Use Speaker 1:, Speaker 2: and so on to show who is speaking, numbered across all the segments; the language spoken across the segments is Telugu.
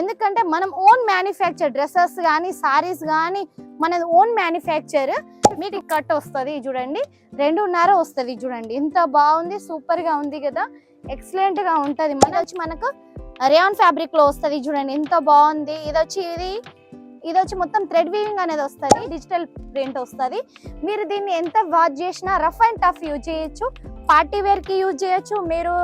Speaker 1: ఎందుకంటే మనం ఓన్ మ్యానుఫ్యాక్చర్ డ్రెస్సెస్ కానీ సారీస్ కానీ మన ఓన్ మ్యానుఫ్యాక్చర్ మీకు కట్ వస్తుంది చూడండి. రెండున్నర వస్తుంది చూడండి. ఎంత బాగుంది సూపర్గా ఉంది కదా. ఎక్సలెంట్గా ఉంటుంది. మన వచ్చి మనకు రేయాన్ ఫ్యాబ్రిక్లో వస్తుంది చూడండి. ఎంత బాగుంది. ఇది వచ్చి ఇది ఇది వచ్చి మొత్తం థ్రెడ్ వీవింగ్ అనేది వస్తుంది. డిజిటల్ ప్రింట్ వస్తుంది. మీరు దీన్ని ఎంత వాచ్ చేసినా రఫ్ అండ్ టఫ్ యూజ్ చేయొచ్చు. పార్టీ వేర్కి యూజ్ చేయొచ్చు. మీరు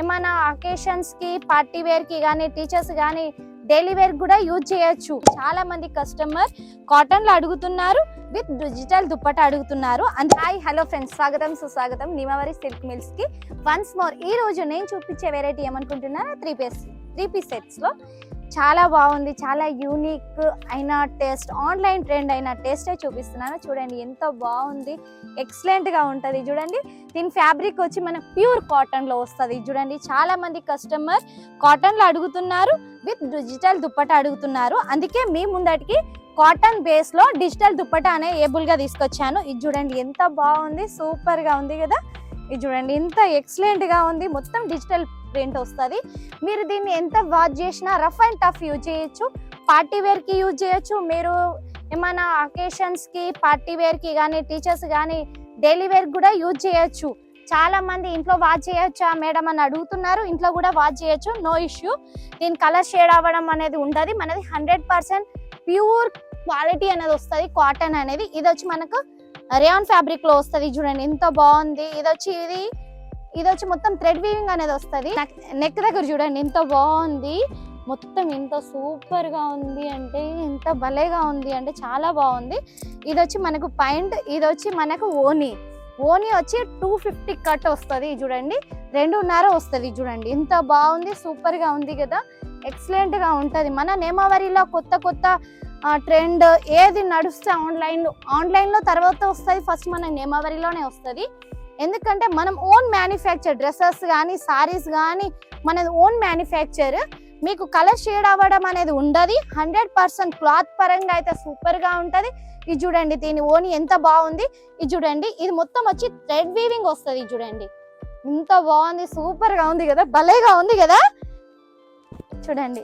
Speaker 1: ఏమైనా అకేషన్స్కి పార్టీ వేర్కి కానీ టీచర్స్ కానీ డైలీ వేర్ కూడా యూజ్ చేయొచ్చు. చాలా మంది కస్టమర్ కాటన్లో అడుగుతున్నారు విత్ డిజిటల్ దుప్పట అడుగుతున్నారు. అండ్ హాయ్ హలో ఫ్రెండ్స్ స్వాగతం సుస్వాగతం. నిమవరి సిల్క్ మిల్స్కి. వన్స్ మోర్ ఈ రోజు నేను చూపించే వెరైటీ ఏమనుకుంటున్నాను త్రీ పీస్ త్రీ పీస్ సెట్స్లో. చాలా బాగుంది చాలా యూనిక్ అయిన టేస్ట్ ఆన్లైన్ ట్రెండ్ అయిన టేస్టే చూపిస్తున్నాను. చూడండి ఎంత బాగుంది ఎక్సలెంట్గా ఉంటుంది. చూడండి దీని ఫ్యాబ్రిక్ వచ్చి మన ప్యూర్ కాటన్లో వస్తుంది. చూడండి చాలామంది కస్టమర్ కాటన్లో అడుగుతున్నారు విత్ డిజిటల్ దుప్పట అడుగుతున్నారు. అందుకే మీ ముందటికి కాటన్ బేస్లో డిజిటల్ దుప్పట అనే ఏబుల్గా తీసుకొచ్చాను. ఇది చూడండి ఎంత బాగుంది సూపర్గా ఉంది కదా. ఇది చూడండి ఎంత ఎక్సలెంట్గా ఉంది. మొత్తం డిజిటల్ ప్రింట్ వస్తుంది. మీరు దీన్ని ఎంత వాచ్ చేసినా రఫ్ అండ్ టఫ్ యూజ్ చేయొచ్చు. పార్టీ వేర్కి యూజ్ చేయొచ్చు. మీరు ఏమైనా అకేషన్స్కి పార్టీ వేర్కి కానీ టీచర్స్ కానీ డైలీ వేర్ కూడా యూజ్ చేయొచ్చు. చాలా మంది ఇంట్లో వాచ్ చేయొచ్చా మేడం అని అడుగుతున్నారు. ఇంట్లో కూడా వాచ్ చేయొచ్చు. No issue. దీని కలర్ షేడ్ అవ్వడం అనేది ఉండదు. మనది హండ్రెడ్ పర్సెంట్ ప్యూర్ క్వాలిటీ అనేది వస్తుంది. కాటన్ అనేది. ఇది వచ్చి మనకు రేయాన్ ఫ్యాబ్రిక్లో వస్తుంది చూడండి. ఎంత బాగుంది. ఇది వచ్చి ఇది ఇది వచ్చి మొత్తం థ్రెడ్ వీవింగ్ అనేది వస్తుంది. నెక్ దగ్గర చూడండి ఎంత బాగుంది. మొత్తం ఎంత సూపర్గా ఉంది అంటే ఎంత భలేగా ఉంది అంటే చాలా బాగుంది. ఇది వచ్చి మనకు పాయింట్ ఇది వచ్చి మనకు ఓనీ ఓనీ వచ్చి టూ ఫిఫ్టీ కట్ వస్తుంది చూడండి. రెండున్నర వస్తుంది చూడండి. ఎంత బాగుంది సూపర్గా ఉంది కదా. ఎక్సలెంట్గా మన నేమావరిలో కొత్త కొత్త ట్రెండ్ ఏది నడుస్తే ఆన్లైన్ ఆన్లైన్లో తర్వాత వస్తుంది. ఫస్ట్ మన నేమావరిలోనే వస్తుంది. ఎందుకంటే మనం ఓన్ మ్యానుఫ్యాక్చర్ డ్రెస్సెస్ కానీ సారీస్ కానీ మనది ఓన్ మ్యానుఫ్యాక్చర్ మీకు కలర్ షేడ్ అవ్వడం అనేది ఉండదు. హండ్రెడ్ పర్సెంట్ క్లాత్ పరంగా అయితే సూపర్గా ఉంటుంది. ఇది చూడండి దీని ఓని ఎంత బాగుంది. ఇది చూడండి ఇది మొత్తం వచ్చి థ్రెడ్ వీవింగ్ వస్తుంది చూడండి. ఎంత బాగుంది సూపర్గా ఉంది కదా భలేగా ఉంది కదా. చూడండి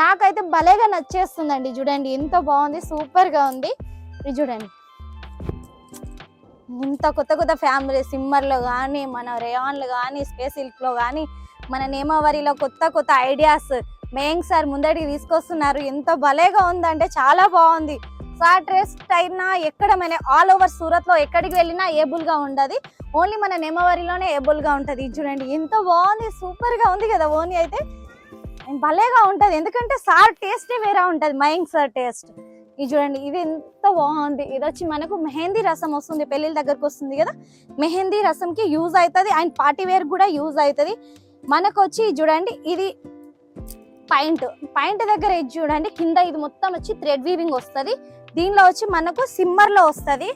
Speaker 1: నాకైతే భలేగా నచ్చేస్తుందండి. చూడండి ఎంత బాగుంది సూపర్గా ఉంది. ఇది చూడండి. ఇంత కొత్త కొత్త ఫ్యామిలీ సిమ్మర్లో కానీ మన రేయాన్లు కానీ స్పేస్ సిల్క్లో కానీ మన నేమావరిలో కొత్త కొత్త ఐడియాస్ మేంగ్ సార్ ముందడికి తీసుకొస్తున్నారు. ఎంత భలేగా ఉందంటే చాలా బాగుంది. సార్ టెస్ట్ అయినా ఎక్కడ మన ఆల్ ఓవర్ సూరత్లో ఎక్కడికి వెళ్ళినా ఏబుల్గా ఉండదు. ఓన్లీ మన నేమవరిలోనే ఏబుల్గా గా ఇది చూడండి ఎంత బాగుంది సూపర్గా ఉంది కదా ఓన్లీ అయితే. భలేగా ఉంటుంది. ఎందుకంటే సార్ టేస్టే వేరే ఉంటుంది. మయంగ్ సార్ టేస్ట్ ఇది చూడండి ఇది ఎంత బాగుంది. ఇది వచ్చి మనకు మెహందీ రసం వస్తుంది పెళ్ళిళ్ళ దగ్గరకు వస్తుంది కదా. మెహందీ రసంకి యూజ్ అవుతుంది అండ్ పార్టీ వేర్ కూడా యూజ్ అవుతుంది. మనకు వచ్చి చూడండి ఇది పాయింట్ పాయింట్ దగ్గర ఇది చూడండి కింద ఇది మొత్తం వచ్చి థ్రెడ్ వీవింగ్ వస్తుంది. దీనిలో వచ్చి మనకు సిమ్మర్లో వస్తుంది.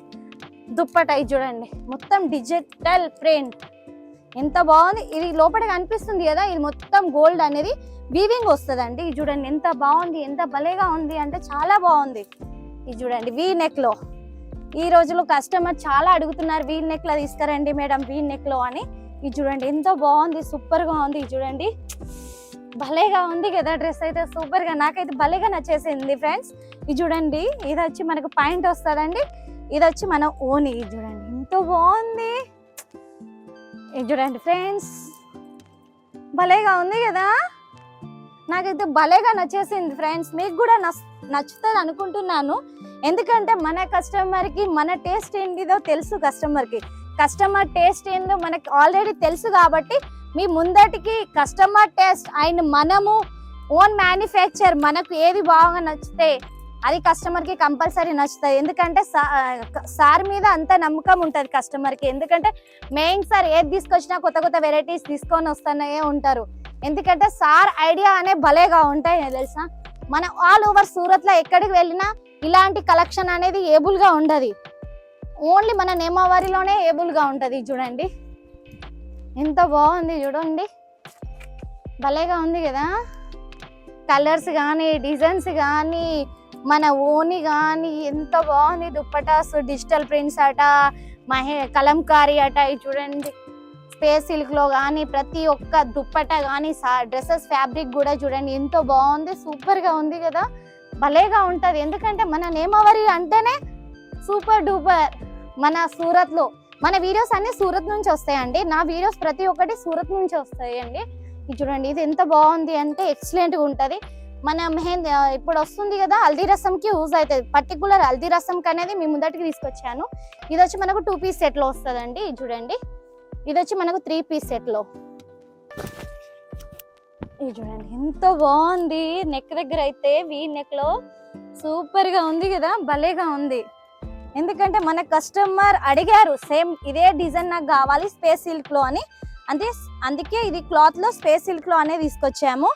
Speaker 1: దుప్పట ఇది చూడండి మొత్తం డిజిటల్ ప్రింట్ ఎంత బాగుంది. ఇది లోపల కనిపిస్తుంది కదా ఇది మొత్తం గోల్డ్ అనేది వీవింగ్ వస్తుంది అండి ఇది చూడండి ఎంత బాగుంది ఎంత భలేగా ఉంది అంటే చాలా బాగుంది. ఇది చూడండి వీ నెక్లో. ఈ రోజులో కస్టమర్ చాలా అడుగుతున్నారు వీ నెక్లో తీసుకురండి మేడం వీ నెక్లో అని. ఇది చూడండి ఎంత బాగుంది సూపర్గా ఉంది. ఇది చూడండి భలేగా ఉంది కదా డ్రెస్ అయితే సూపర్గా. నాకైతే భలేగా నచ్చేసింది ఫ్రెండ్స్. ఇది చూడండి ఇది వచ్చి మనకు పాయింట్ వస్తుందండి. ఇది వచ్చి మన ఓన్ ఇది చూడండి. ఎంత బాగుంది. ఇది చూడండి ఫ్రెండ్స్. భలేగా ఉంది కదా? నాకైతే భలేగా నచ్చేసింది ఫ్రెండ్స్. మీకు కూడా నచ్చుతుంది అనుకుంటున్నాను. ఎందుకంటే మన కస్టమర్కి మన టేస్ట్ ఏంటిదో తెలుసు కస్టమర్కి. కస్టమర్ టేస్ట్ ఏందో మనకి ఆల్రెడీ తెలుసు కాబట్టి మీ ముందటికి కస్టమర్ టేస్ట్ అండ్ మనము ఓన్ మ్యానుఫ్యాక్చర్ మనకు ఏది బాగా నచ్చితే అది కస్టమర్కి కంపల్సరీ నచ్చుతుంది ఎందుకంటే సార్ మీద అంత నమ్మకం ఉంటుంది కస్టమర్కి ఎందుకంటే మెయిన్ సార్ ఏది తీసుకొచ్చినా కొత్త కొత్త వెరైటీస్ తీసుకొని వస్తానే ఉంటారు. ఎందుకంటే సార్ ఐడియా అనే భలేగా ఉంటాయి తెలుసా? మన ఆల్ ఓవర్ సూరత్లో ఎక్కడికి వెళ్ళినా ఇలాంటి కలెక్షన్ అనేది ఏబుల్గా ఉండదు. ఓన్లీ మన నేమావారిలోనే ఏబుల్గా ఉంటుంది చూడండి. ఎంత బాగుంది చూడండి. భలేగా ఉంది కదా? కలర్స్ కానీ డిజైన్స్ కానీ మన ఓని కానీ ఎంత బాగుంది దుప్పటాస్ డిజిటల్ ప్రింట్స్ అట మహే కలంకారీ అట ఇది చూడండి. స్పేస్ సిల్క్లో కానీ ప్రతి ఒక్క దుప్పట కానీ డ్రెస్సెస్ ఫ్యాబ్రిక్ కూడా చూడండి ఎంతో బాగుంది సూపర్గా ఉంది కదా. భలేగా ఉంటుంది. ఎందుకంటే మన నేమవరి అంటేనే సూపర్ డూపర్ మన సూరత్లో. మన వీడియోస్ అన్ని సూరత్ నుంచి వస్తాయండి. నా వీడియోస్ ప్రతి ఒక్కటి సూరత్ నుంచి వస్తాయండి. ఇది చూడండి ఇది ఎంత బాగుంది అంటే ఎక్సలెంట్గా ఉంటుంది. మన మెహందీ ఇప్పుడు వస్తుంది కదా హల్దీ రసంకి యూజ్ అవుతుంది. పర్టికులర్ హల్దీ రసంకి అనేది మీ ముందటికి తీసుకొచ్చాను. ఇది వచ్చి మనకు టూ పీస్ సెట్లో వస్తుందండి ఇది చూడండి. ఇది వచ్చి మనకు త్రీ పీస్ సెట్లో ఇది చూడండి ఎంత బాగుంది. నెక్ దగ్గర అయితే వీ నెక్లో ఉంది కదా భలేగా ఉంది. ఎందుకంటే మన కస్టమర్ అడిగారు సేమ్ ఇదే డిజైన్ నాకు కావాలి స్పేస్ సిల్క్లో అని. అంటే అందుకే ఇది క్లాత్లో స్పేస్ సిల్క్లో అనేది తీసుకొచ్చాము.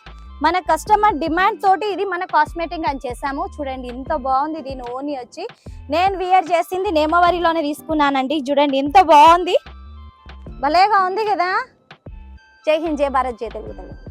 Speaker 1: మన కస్టమర్ డిమాండ్ తోటి ఇది మన కాస్మెటిక్ అని చేసాము చూడండి ఎంత బాగుంది దీని ఓని వచ్చి. నేను వియర్ చేసింది నేమవరిలోనే తీసుకున్నానండి. చూడండి ఎంత బాగుంది. భలేగా ఉంది కదా? జై హింద్ జై భారత్ జై తెలుగు.